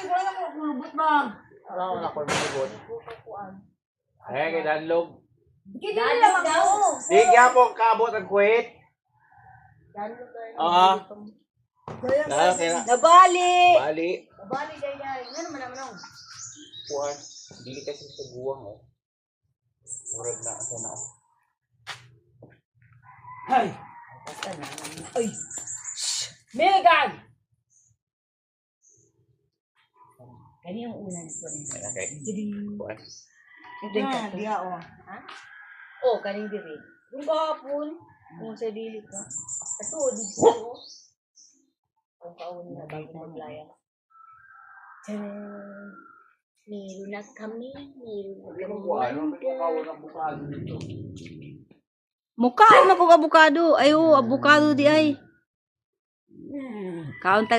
ay ko na ko kulubot ba. Wala ko na ko mabugot. Ay, kay Danlog. Kini lang ako. Di kaya po kaabot ang kuwait. Oo. Dahil kaya Nabali! bali. Bali kay dai. Ngano man naman. Kuwan. Dili kasi sa guwang oh. Murag na ako na. Ay. Ay. Megan. Yung una nito rin. Okay. Kuwan. Ah, diya o. Oh, kaning diri. Yung gapon, kung sa dili ka. Ato, di ko. Kung kauni na bago maglaya. Meron na kami. Meron na kami. Mukha na kong abukado. Ay, oh, abukado di ay. Kaon taga